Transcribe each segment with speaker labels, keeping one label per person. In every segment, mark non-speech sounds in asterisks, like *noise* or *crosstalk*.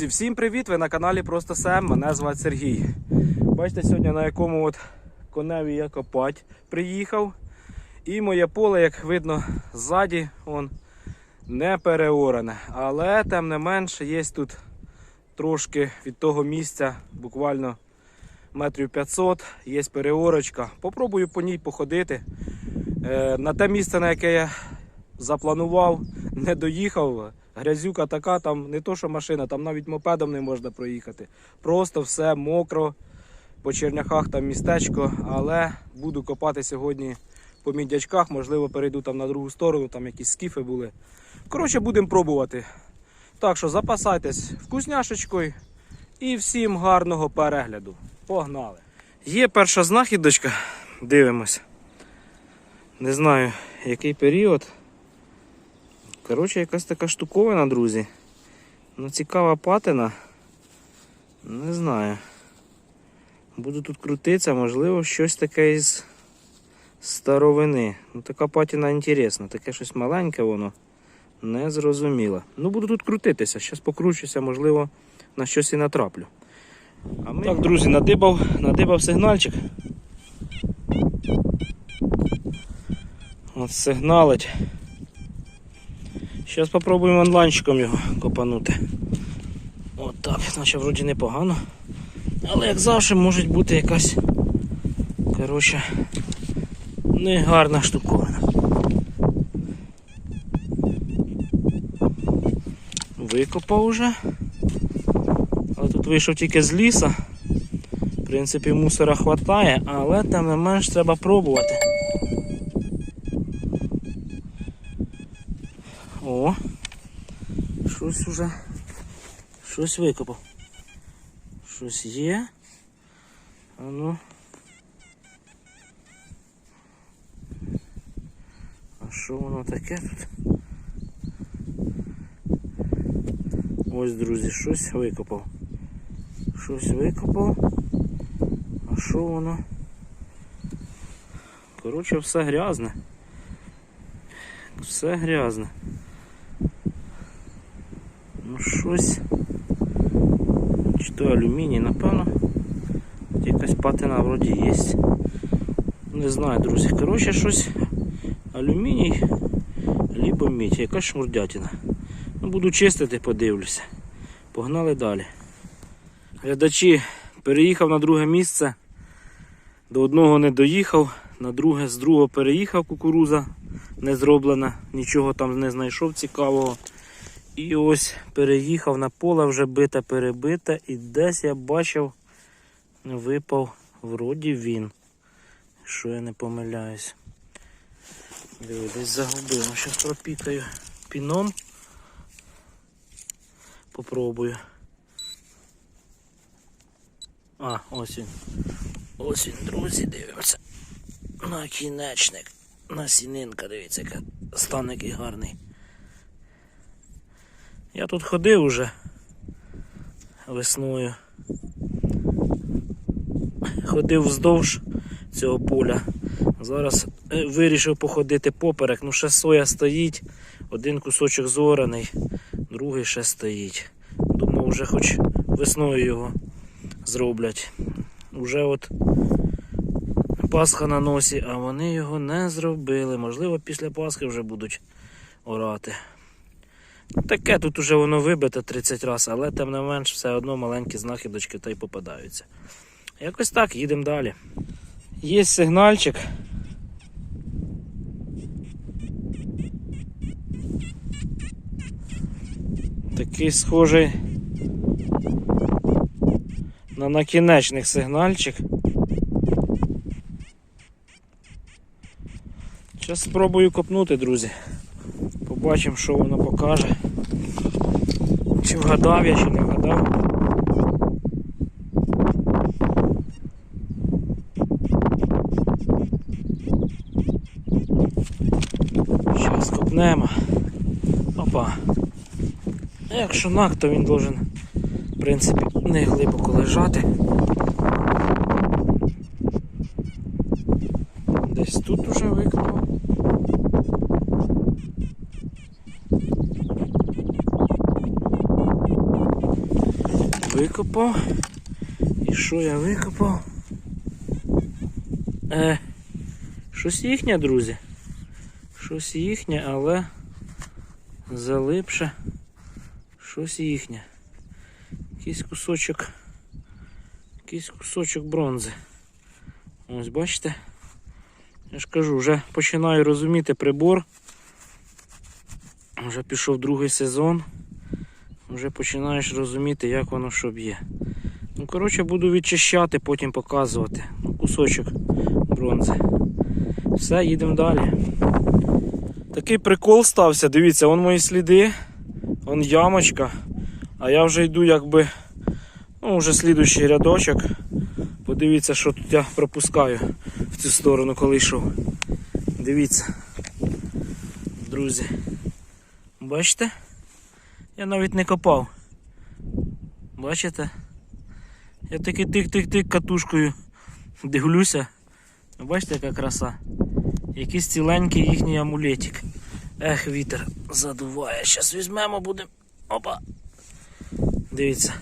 Speaker 1: Друзі, всім привіт! Ви на каналі Просто Сем. Мене звати Сергій. Бачите, сьогодні на якому от коневі я копать приїхав. І моє поле, як видно, ззаді он, не переоране. Але тим не менше є тут трошки від того місця, буквально метрів 500, є переорочка. Попробую по ній походити. Е, на те місце, на яке я запланував, не доїхав. Грязюка така, там не то, що машина, там навіть мопедом не можна проїхати. Просто все мокро, по черняхах там містечко, але буду копати сьогодні по мідячках, можливо, перейду там на другу сторону, там якісь скіфи були. Коротше, будемо пробувати. Так що запасайтесь вкусняшечкою і всім гарного перегляду. Погнали! Є перша знахідочка, дивимось. Не знаю, який період. Коротше, якась така штуковина, друзі. Ну, цікава патина. Не знаю. Буду тут крутитися, можливо, щось таке із старовини. Ну, така патина інтересна, таке щось маленьке воно. Не зрозуміло. Ну, буду тут крутитися. Зараз покручуся, можливо, на щось і натраплю. А ми... Так, друзі, надибав, надибав сигнальчик. От сигналить. Зараз спробуємо онлайнчиком його копанути. От так, наче вроді непогано. Але як завжди може бути якась коротше, негарна штуковина. Викопав уже. Але тут вийшов тільки з ліса. В принципі, мусора хватає, але тим не менш треба пробувати. О, щось уже, щось викопав. Щось є. А ну. А що воно таке тут? Ось, друзі, щось викопав. Щось викопав. А що воно? Коротше, все грязне. Все грязне. Щось. Чи то алюміній, напевно. Тут якась патина вроді є. Не знаю, друзі. Коротше, щось алюміній, либо мідь, якась шмурдятина. Ну, буду чистити, подивлюся. Погнали далі. Глядачі, переїхав на друге місце. До одного не доїхав, на друге з другого переїхав кукуруза не зроблена, нічого там не знайшов цікавого. І ось переїхав на поле вже бите, перебите, і десь я бачив, випав вроді він. Що я не помиляюсь. Диви, десь загубив. Ну, Щас пропікаю піном. Попробую. А, ось він. Ось він, друзі, дивимося. Накінечник. Насінинка, дивіться, яка стан який гарний. Я тут ходив уже весною. Ходив вздовж цього поля. Зараз е, вирішив походити поперек. Ну ще соя стоїть, один кусочок зораний, другий ще стоїть. Думав, вже хоч весною його зроблять. Уже от Пасха на носі, а вони його не зробили. Можливо, після Пасхи вже будуть орати. Таке тут уже воно вибите 30 разів, але тим не менш все одно маленькі знахідочки та й попадаються. Якось так, їдемо далі. Є сигнальчик. Такий схожий на накінечник сигнальчик. Зараз спробую копнути, друзі. Побачимо, що воно покаже. Чи вгадав я, чи не вгадав. Зараз копнемо. Опа. Якщо нак, то він должен, в принципі, не глибоко лежати. Десь тут уже викопав. Викопав. І що я викопав? Е, щось їхнє, друзі. Щось їхнє, але залипше. Щось їхнє. Якийсь кусочок. Якийсь кусочок бронзи. Ось бачите? Я ж кажу, вже починаю розуміти прибор. Вже пішов другий сезон. Вже починаєш розуміти, як воно що б'є. Ну, коротше, буду відчищати, потім показувати. Ну, кусочок бронзи. Все, їдемо далі. Такий прикол стався, дивіться, вон мої сліди, вон ямочка. А я вже йду якби, ну, вже слідуючий рядочок. Подивіться, що тут я пропускаю в цю сторону, коли йшов. Дивіться. Друзі. Бачите? Я навіть не копав. Бачите? Я таки тик-тик-тик катушкою дивлюся. Бачите, яка краса? Якийсь ціленький їхній амулетик. Ех, вітер задуває. Зараз візьмемо, будемо. Опа! Дивіться.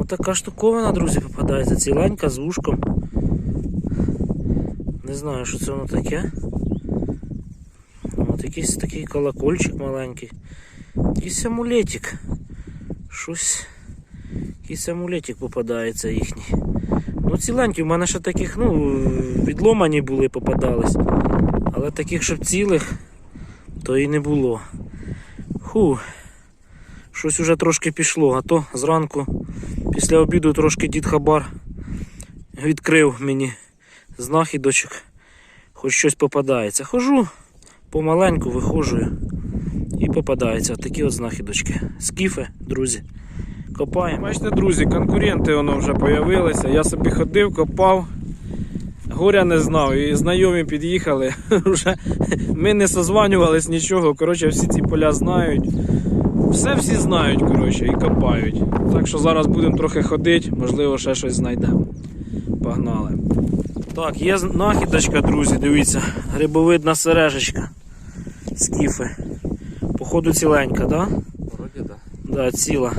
Speaker 1: Ось така штуковина, друзі, попадається. Ціленька з вушком. Не знаю, що це воно таке. От якийсь такий колокольчик маленький. Якийсь амулетик. Щось. Якийсь амулетик попадається їхній. Ну, ціленькі, в мене ще таких, ну, відломані були, попадались. Але таких, щоб цілих, то і не було. Ху. Щось уже трошки пішло, а то зранку після обіду трошки дід Хабар відкрив мені знахідочок. Хоч щось попадається. Хожу, помаленьку виходжу і попадаються такі от знахідочки. Скіфи, друзі. Копаємо. Бачите, друзі, конкуренти воно вже появилися. Я собі ходив, копав. Горя не знав. І знайомі під'їхали. *laughs* Вже Ми не созванювались нічого. Коротше, всі ці поля знають. Все всі знають, коротше, і копають. Так що зараз будемо трохи ходити, можливо, ще щось знайдемо. Погнали. Так, є знахідочка, друзі, дивіться, грибовидна сережечка. Скіфи. Походу ціленька, так? Да?
Speaker 2: Вроді да.
Speaker 1: Да, ціла.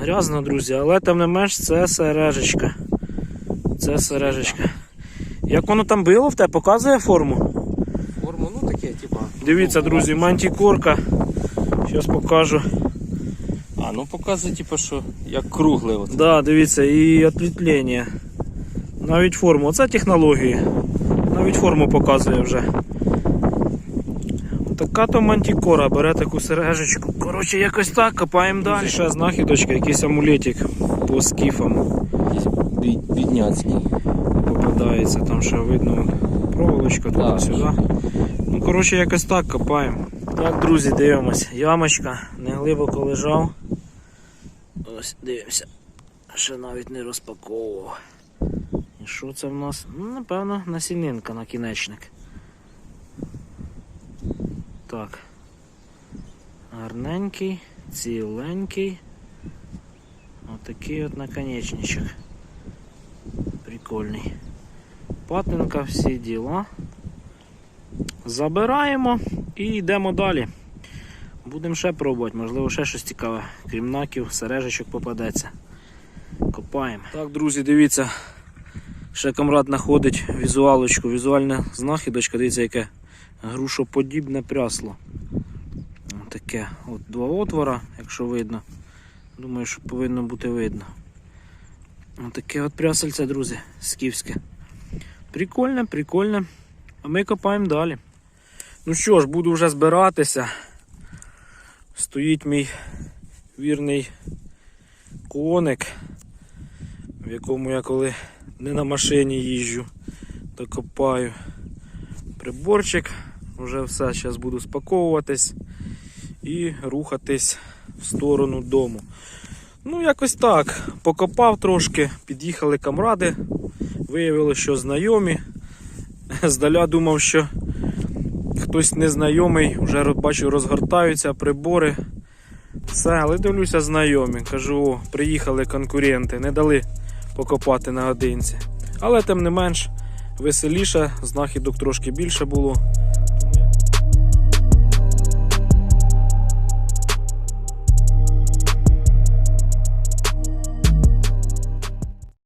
Speaker 1: Грязно, друзі, але тим не менш це сережечка. Це сережечка. Як воно там було в тебе, показує форму?
Speaker 2: Форму, ну таке, типа.
Speaker 1: Дивіться, друзі, мантікорка. Зараз покажу.
Speaker 2: А, ну показує, типа, що як кругле. От.
Speaker 1: Да, дивіться, і отвітлення. Навіть форму. Оце технології. Навіть форму показує вже. Така то мантікора, бере таку сережечку. Коротше, якось так, копаємо далі. Ще знахідочка, якийсь амулетик по скіфам
Speaker 2: Якийсь бідняцький.
Speaker 1: попадається. Там ще видно проволочка
Speaker 2: Да.
Speaker 1: туди-сюди. Ну, коротше, якось так копаємо. Так, друзі, дивимось. Ямочка не глибоко лежав. Ось, дивимося. Ще навіть не розпаковував. І що це в нас? Ну, напевно, насінинка накінечник. Так. Гарненький, ціленький. Отакий от наконечничок. Прикольний. Патинка, всі діла. Забираємо і йдемо далі. Будемо ще пробувати, можливо, ще щось цікаве. Крім наків, сережечок попадеться. Копаємо. Так, друзі, дивіться. Ще камрад знаходить візуалочку, візуальна знахідочка, дивіться, яке грушоподібне прясло. Таке от два отвора, якщо видно. Думаю, що повинно бути видно. Таке от прясельце, друзі, скіфське. Прикольне, прикольне. А ми копаємо далі. Ну що ж, буду вже збиратися. Стоїть мій вірний коник, в якому я коли не на машині їжджу, то копаю приборчик. Вже все, зараз буду спаковуватись і рухатись в сторону дому. Ну, якось так. Покопав трошки, під'їхали камради, виявилося, що знайомі. *laughs* Здаля думав, що хтось незнайомий, вже бачу, розгортаються прибори. Все, але дивлюся, знайомі. Кажу, о, приїхали конкуренти, не дали покопати на годинці. Але тим не менш, веселіше, знахідок трошки більше було.